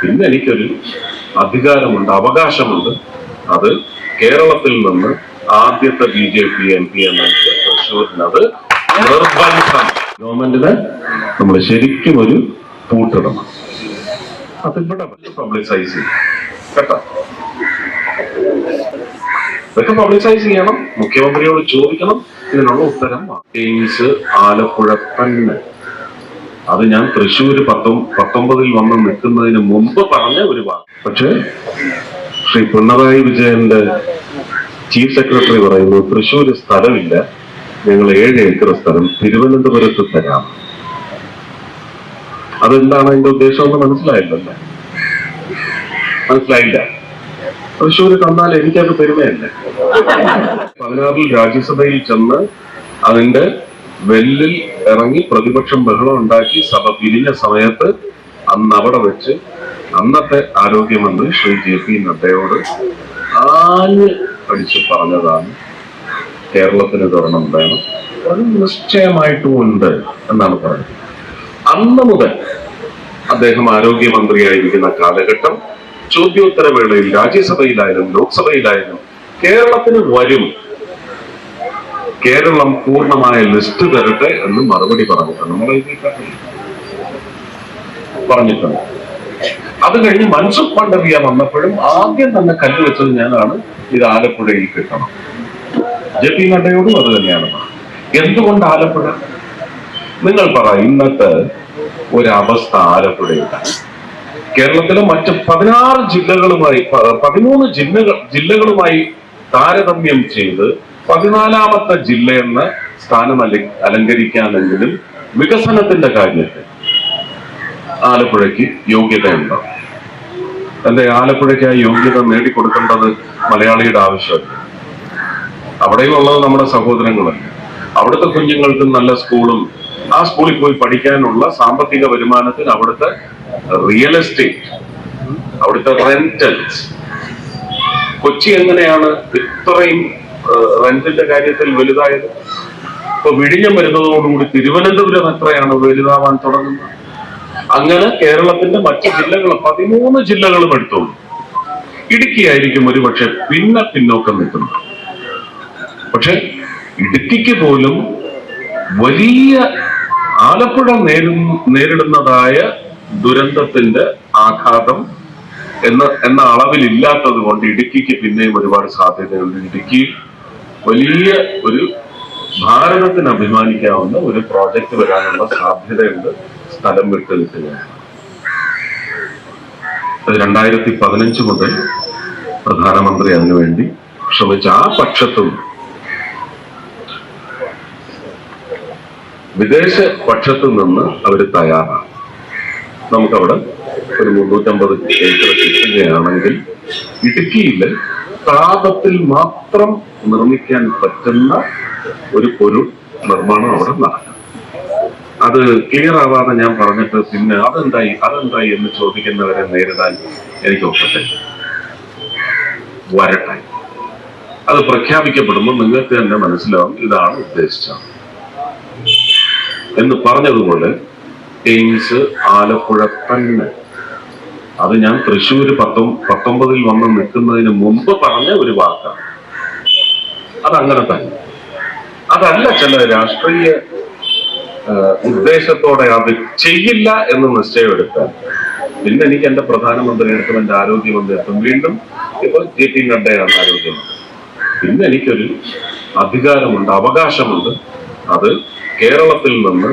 പിന്നെ എനിക്കൊരു അധികാരമുണ്ട് അവകാശമുണ്ട്. അത് കേരളത്തിൽ നിന്ന് ആദ്യത്തെ B J P M P എന്നെങ്കിൽ തൃശ്ശൂരിന് നിർബന്ധം. ഗവൺമെന്റിന് നമ്മൾ ശരിക്കും ഒരു പൂട്ടിടണം. അതിവിടെ പബ്ലിസൈസ് ചെയ്യും കേട്ടോ? ഇതൊക്കെ പബ്ലിസൈസ് ചെയ്യണം. മുഖ്യമന്ത്രിയോട് ചോദിക്കണം. ഇതിനുള്ള ഉത്തരം ആലപ്പുഴ തന്നെ. അത് ഞാൻ തൃശ്ശൂര് പത്തൊ പത്തൊമ്പതിൽ വന്ന് നിൽക്കുന്നതിന് മുമ്പ് പറഞ്ഞ ഒരു വാക്ക്. പക്ഷേ ശ്രീ പിണറായി വിജയന്റെ ചീഫ് സെക്രട്ടറി പറയുന്നു തൃശ്ശൂര് സ്ഥലമില്ല. ഞങ്ങൾ ഏഴ് ഏക്കർ സ്ഥലം തിരുവനന്തപുരത്ത് തരാം. അതെന്താണ് അതിന്റെ ഉദ്ദേശം എന്ന് മനസ്സിലായില്ലല്ലേ. മനസ്സിലായില്ല. തൃശ്ശൂര് തന്നാൽ എനിക്കത് പെരുമയല്ലേ? പതിനാറിൽ രാജ്യസഭയിൽ ചെന്ന് അതിന്റെ വെല്ലിൽ ഇറങ്ങി പ്രതിപക്ഷം ബഹളം ഉണ്ടാക്കി സഭ പിരിഞ്ഞ സമയത്ത് അന്ന് അവിടെ വെച്ച് അന്നത്തെ ആരോഗ്യമന്ത്രി ശ്രീ ജെ പി നദ്ദയോട് ആഞ്ഞ് അടിച്ച് പറഞ്ഞതാണ് കേരളത്തിന് തരണം വേണം? അത് നിശ്ചയമായിട്ടും ഉണ്ട് എന്നാണ് പറഞ്ഞത് അന്ന് മുതൽ അദ്ദേഹം ആരോഗ്യമന്ത്രിയായിരിക്കുന്ന കാലഘട്ടം ചോദ്യോത്തരവേളയിൽ രാജ്യസഭയിലായാലും ലോക്സഭയിലായാലും കേരളത്തിന് വരും കേരളം പൂർണമായ ലിസ്റ്റ് തരട്ടെ എന്ന് മറുപടി പറഞ്ഞിട്ടുണ്ട്. നമ്മൾ. പറഞ്ഞിട്ടുണ്ട്. അത് കഴിഞ്ഞ് മൻസുഖ് പണ്ഡവിയ വന്നപ്പോഴും ആദ്യം തന്നെ കല്ല് വെച്ചത് ഞാനാണ്. ഇത് ആലപ്പുഴയിൽ കിട്ടണം. ജെ പി നഡ്ഡയോടും അത് തന്നെയാണ്. എന്തുകൊണ്ട് ആലപ്പുഴ? നിങ്ങൾ പറ ഇന്നത്തെ ഒരവസ്ഥ ആലപ്പുഴയിലാണ്. കേരളത്തിലെ മറ്റ് പതിനാറ് ജില്ലകളുമായി പതിമൂന്ന് ജില്ലകൾ ജില്ലകളുമായി താരതമ്യം ചെയ്ത് പതിനാലാമത്തെ ജില്ലയെന്ന സ്ഥാനം അല അലങ്കരിക്കാനെങ്കിലും വികസനത്തിന്റെ കാര്യത്തിൽ ആലപ്പുഴയ്ക്ക് യോഗ്യതയുണ്ട്? അല്ലെ ആലപ്പുഴയ്ക്ക് ആ യോഗ്യത നേടിക്കൊടുക്കേണ്ടത് മലയാളിയുടെ ആവശ്യമല്ല. അവിടെയും ഉള്ളത് നമ്മുടെ സഹോദരങ്ങളല്ല. അവിടുത്തെ കുഞ്ഞുങ്ങൾക്ക് നല്ല സ്കൂളും. ആ സ്കൂളിൽ പോയി പഠിക്കാനുള്ള സാമ്പത്തിക വരുമാനത്തിന് അവിടുത്തെ റിയൽ എസ്റ്റേറ്റ് അവിടുത്തെ റെന്റൽസ് കൊച്ചി എങ്ങനെയാണ് ഇത്രയും റെന്റിന്റെ കാര്യത്തിൽ വലുതായത്. ഇപ്പൊ വിഴിഞ്ഞം വരുന്നതോടുകൂടി തിരുവനന്തപുരം എത്രയാണ് വലുതാവാൻ തുടങ്ങുന്നത്? അങ്ങനെ കേരളത്തിന്റെ മറ്റ് ജില്ലകൾ പതിമൂന്ന് ജില്ലകളും എടുത്തോളൂ. ഇടുക്കിയായിരിക്കും ഒരുപക്ഷെ പിന്നെ പിന്നോക്കം നിൽക്കുന്നത്. പക്ഷെ ഇടുക്കിക്ക് പോലും വലിയ ആലപ്പുഴ നേരിടുന്ന നേരിടുന്നതായ ദുരന്തത്തിന്റെ ആഘാതം എന്ന എന്ന അളവിലില്ലാത്തത് കൊണ്ട് ഇടുക്കിക്ക് പിന്നെയും ഒരുപാട് സാധ്യതയുണ്ട്. ഇടുക്കി വലിയ ഒരു ഭാരതത്തിന് അഭിമാനിക്കാവുന്ന ഒരു പ്രോജക്റ്റ് വരാനുള്ള സാധ്യതയുണ്ട് സ്ഥലം വിട്ട് നിൽക്കുകയാണ് രണ്ടായിരത്തി പതിനഞ്ച് മുതൽ പ്രധാനമന്ത്രി അതിനുവേണ്ടി ശ്രമിച്ച ആ പക്ഷത്തും വിദേശ പക്ഷത്തു നിന്ന് അവർ തയ്യാറാണ്. നമുക്കവിടെ ഒരു മുന്നൂറ്റമ്പത് ഏക്കർ കിട്ടുകയാണെങ്കിൽ ഇടുക്കിയിൽ താപത്തിൽ മാത്രം നിർമ്മിക്കാൻ പറ്റുന്ന ഒരു പൊരുൾ നിർമ്മാണം അവിടെ നടക്കും. അത് ക്ലിയർ ആവാതെ ഞാൻ പറഞ്ഞിട്ട് പിന്നെ അതെന്തായി അതെന്തായി എന്ന് ചോദിക്കുന്നവരെ നേരിടാൻ എനിക്ക് ഒക്കത്തില്ല. വരട്ടെ. അത് പ്രഖ്യാപിക്കപ്പെടുമ്പോൾ നിങ്ങൾക്ക് തന്നെ മനസ്സിലാവും ഇതാണ് ഉദ്ദേശിച്ചത്. എന്ന് പറഞ്ഞതുപോലെ എയിംസ് ആലപ്പുഴ തന്നെ അത് ഞാൻ തൃശ്ശൂര് പത്തൊ പത്തൊമ്പതിൽ വന്ന് നിൽക്കുന്നതിന് മുമ്പ് പറഞ്ഞ ഒരു വാക്കാണ്. അതങ്ങനെ തന്നെ. അതല്ല ചില രാഷ്ട്രീയ ഉദ്ദേശത്തോടെ അത് ചെയ്യില്ല എന്ന് നിശ്ചയമെടുത്താൽ പിന്നെ എനിക്ക് എന്റെ പ്രധാനമന്ത്രിയെടുത്തും എന്റെ ആരോഗ്യമന്ത്രിയെടുത്തും വീണ്ടും ഇപ്പൊ ജെ പി നഡ്ഡയാണ് ആരോഗ്യമന്ത്രി. പിന്നെ എനിക്കൊരു അധികാരമുണ്ട് അവകാശമുണ്ട്. അത് കേരളത്തിൽ നിന്ന്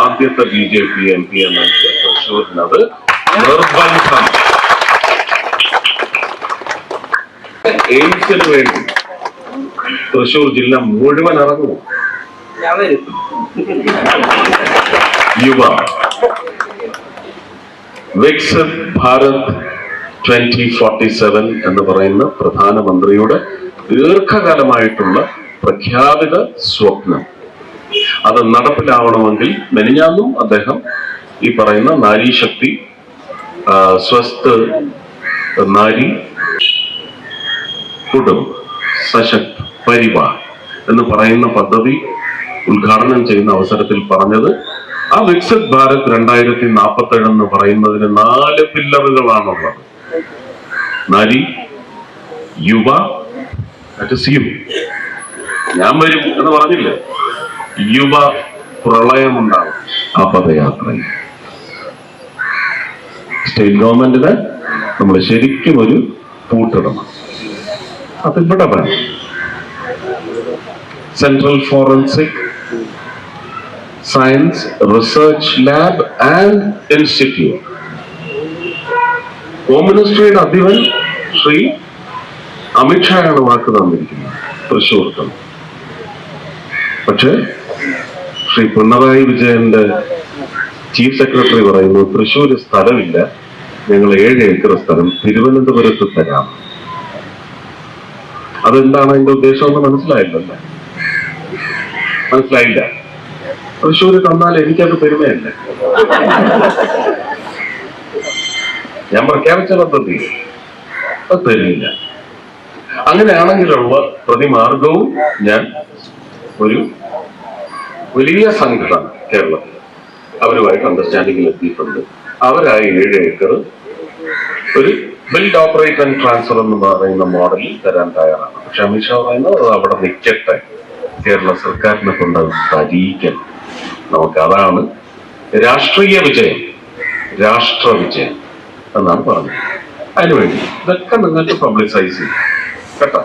ആദ്യത്തെ B J P M P എന്ന തൃശ്ശൂരിന് അത് നിർബന്ധം. എയിംസിന് വേണ്ടി തൃശൂർ ജില്ല മുഴുവൻ ഇറങ്ങുമോ? യുവ. Viksit Bharat twenty forty seven എന്ന് പറയുന്ന പ്രധാനമന്ത്രിയുടെ ദീർഘകാലമായിട്ടുള്ള പ്രഖ്യാപിത സ്വപ്നം. അത് നടപ്പിലാവണമെങ്കിൽ മെനിഞ്ഞാന്നും അദ്ദേഹം ഈ പറയുന്ന നാരീശക്തി സ്വസ്ഥ നാരി കുടുംബ സശക്ത് പരിവാർ എന്ന് പറയുന്ന പദ്ധതി ഉദ്ഘാടനം ചെയ്യുന്ന അവസരത്തിൽ പറഞ്ഞത്. ആ വിക്സിത് ഭാരത് രണ്ടായിരത്തി നാൽപ്പത്തി ഏഴ് എന്ന് പറയുന്നതിന് നാല് പില്ലറുകളാണുള്ളത്. നരി യുവ സിയും ഞാൻ വരും എന്ന് പറഞ്ഞില്ലേ? യുവ പ്രളയമുണ്ടാകും ആ പദയാത്രയിൽ. സ്റ്റേറ്റ് ഗവൺമെന്റിന് നമ്മൾ ശരിക്കും ഒരു പൂട്ടിടണം. ഇവിടെ വേണം central forensic science research lab and institute home മിനിസ്ട്രിയുടെ അധിപൻ ശ്രീ അമിത്ഷായാണ് വാക്ക് തന്നിരിക്കുന്നത്. തൃശ്ശൂർ പക്ഷെ ശ്രീ പിണറായി വിജയന്റെ ചീഫ് സെക്രട്ടറി പറയുന്നു തൃശ്ശൂർ സ്ഥലമില്ല. ഞങ്ങൾ ഏഴ് ഏക്കർ സ്ഥലം തിരുവനന്തപുരത്ത് തരാം. അതെന്താണ് അതിന്റെ ഉദ്ദേശം ഒന്ന് മനസ്സിലായില്ലല്ലേ. മനസ്സിലായില്ല. തൃശ്ശൂര് തന്നാൽ എനിക്കത് പെരുമയല്ലേ? ഞാൻ പ്രഖ്യാപിച്ച പദ്ധതി അത് തരുന്നില്ല അങ്ങനെയാണെങ്കിലുള്ള പ്രതിമാർഗവും ഞാൻ ഒരു വലിയ സംഘടന കേരളത്തിൽ അവരുമായിട്ട് അണ്ടർസ്റ്റാൻഡിങ്ങിൽ എത്തിയിട്ടുണ്ട്. അവരായി ഏഴ് ഏക്കർ ഒരു ബിൽഡ് ഓപ്പറേറ്റ് ആൻഡ് ട്രാൻസ്ഫർ എന്ന് പറയുന്ന മോഡലിൽ തരാൻ തയ്യാറാണ്. പക്ഷെ അമിത്ഷാ പറയുന്നത് അത് അവിടെ നിൽക്കട്ടെ കേരള സർക്കാരിനെ കൊണ്ട് അത് തരിയിക്കണം നമുക്ക് അതാണ് രാഷ്ട്രീയ വിജയം. രാഷ്ട്ര വിജയം എന്നാണ് പറഞ്ഞത്. അതിനുവേണ്ടി ഇതൊക്കെ നിങ്ങൾക്ക് പബ്ലിസൈസ് ചെയ്യും. കേട്ടോ?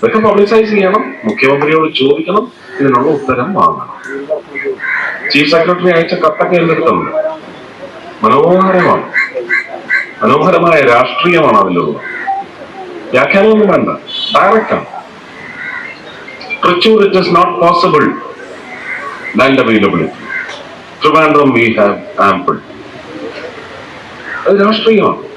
ഇതൊക്കെ പബ്ലിസൈസ് ചെയ്യണം മുഖ്യമന്ത്രിയോട് ചോദിക്കണം ഇതിനുള്ള ഉത്തരം വാങ്ങണം. ചീഫ് സെക്രട്ടറി അയച്ച കത്തൊക്കെ അടുത്തുണ്ട്. മനോഹരമാണ്. മനോഹരമായ രാഷ്ട്രീയമാണ് അതിലുള്ളത്. വ്യാഖ്യാനമൊന്നും വേണ്ട. ഡയറക്റ്റാണ് Thrissur it is not possible land availability Trivandrum we have ample അത് രാഷ്ട്രീയമാണ്.